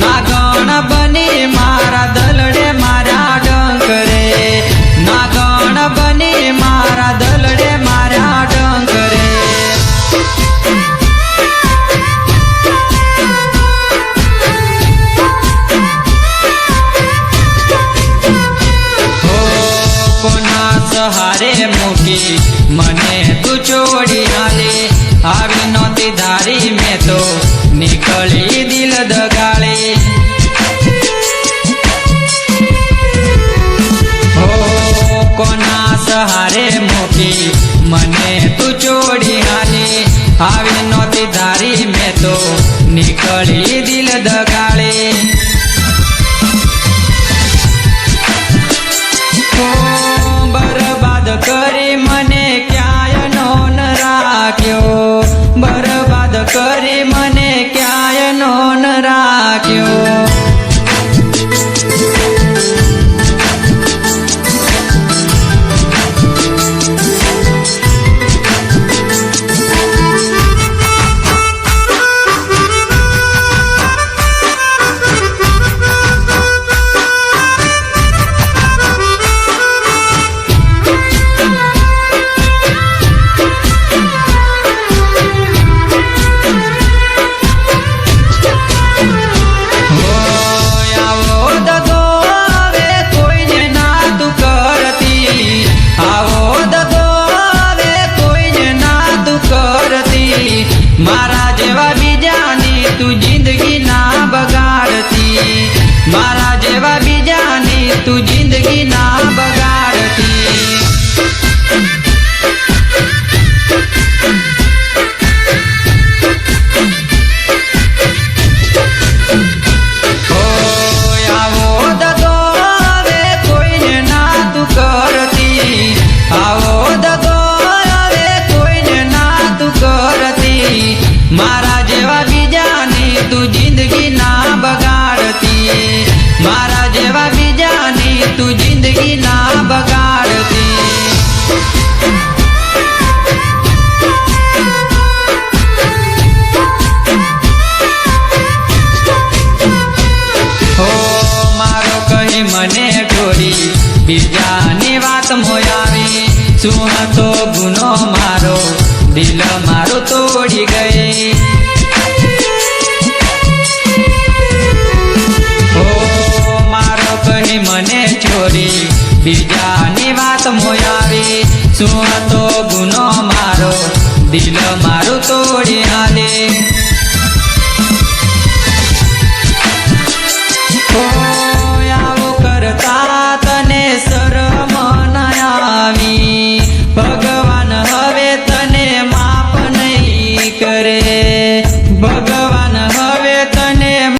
નાગણ બની મારા દલડે મારા ડંક રે. નાગણ બની મારા દલડે મારા ડંક રે. કોના સહારે મૂકી મને તું છોડી હાલે આવી નહોતી ધારી મેં તો નીકળી દિલ દગાડી. હો કોના સહારે મૂકી મને તું છોડી હાલે આવી નહોતી ધારી મેં તો નીકળી દિલ દગાળે રાખ્યો. તું જિંદગી ના બગાડતી. મારા જેવા બીજાની તું જિંદગી જેવા બીજાને તું જિંદગી ના બગાડતી મારા જેવા બીજાને તું જિંદગી ના બગાડતી મને ઢોરી બીજાની વાત મોયાવી. શું હતો ગુનો મારો? દિલ મારો તોડી ગઈ. ચોરી બીજાની વાત મોયાવી. શું હતો ગુનો મારો? દિલ મારું તોડી હાલે